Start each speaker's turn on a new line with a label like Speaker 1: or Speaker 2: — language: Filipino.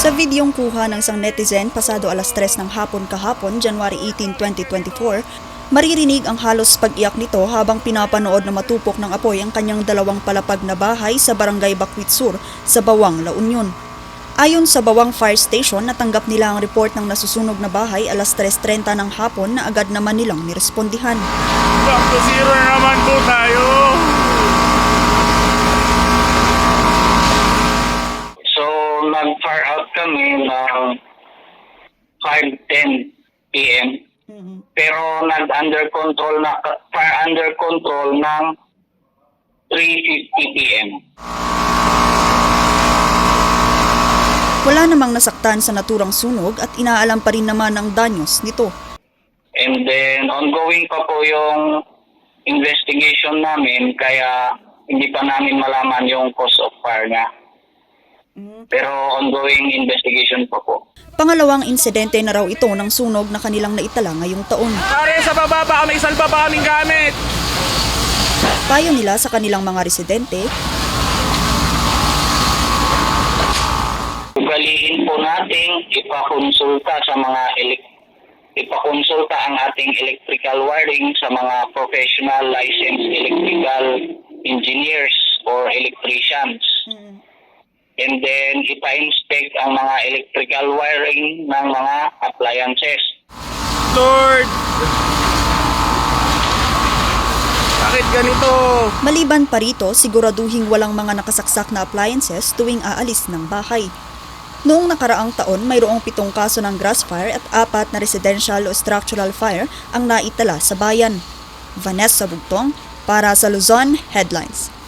Speaker 1: Sa videong kuha ng isang netizen pasado alas 3 ng hapon kahapon, January 18, 2024, maririnig ang halos pag-iyak nito habang pinapanood na matupok ng apoy ang kanyang dalawang palapag na bahay sa barangay Bakwit Sur sa Bawang, La Union. Ayon sa Bawang Fire Station, natanggap nila ang report ng nasusunog na bahay alas 3.30 ng hapon na agad naman nilang nirespondihan.
Speaker 2: Back zero na naman po tayo.
Speaker 3: So, nag-fire out kami ng 5.10 p.m. Pero nag-under control na, fire under control ng 3.50 p.m.
Speaker 1: Wala namang nasaktan sa naturang sunog at inaalam pa rin naman ang danyos nito.
Speaker 3: And then, ongoing pa po yung investigation namin, kaya hindi pa namin malaman yung cause of fire niya. Pero ongoing investigation pa po.
Speaker 1: Pangalawang insidente na raw ito ng sunog na kanilang naitala ngayong taon.
Speaker 2: Pare, sa baba pa may salba pa aming gamit.
Speaker 1: Payo nila sa kanilang mga residente,
Speaker 3: Ugaliin po nating ipakonsulta sa mga elek ipakonsulta ang ating electrical wiring sa mga professional licensed electrical engineers or electricians. And then ipa-inspect ang mga electrical wiring ng mga appliances.
Speaker 2: Lord. Bakit ganito?
Speaker 1: maliban pa rito siguraduhing walang mga nakasaksak na appliances tuwing aalis ng bahay. Noong nakaraang taon, mayroong pitong kaso ng grass fire at apat na residential o structural fire ang naitala sa bayan. Vanessa Bugtong para sa Luzon Headlines.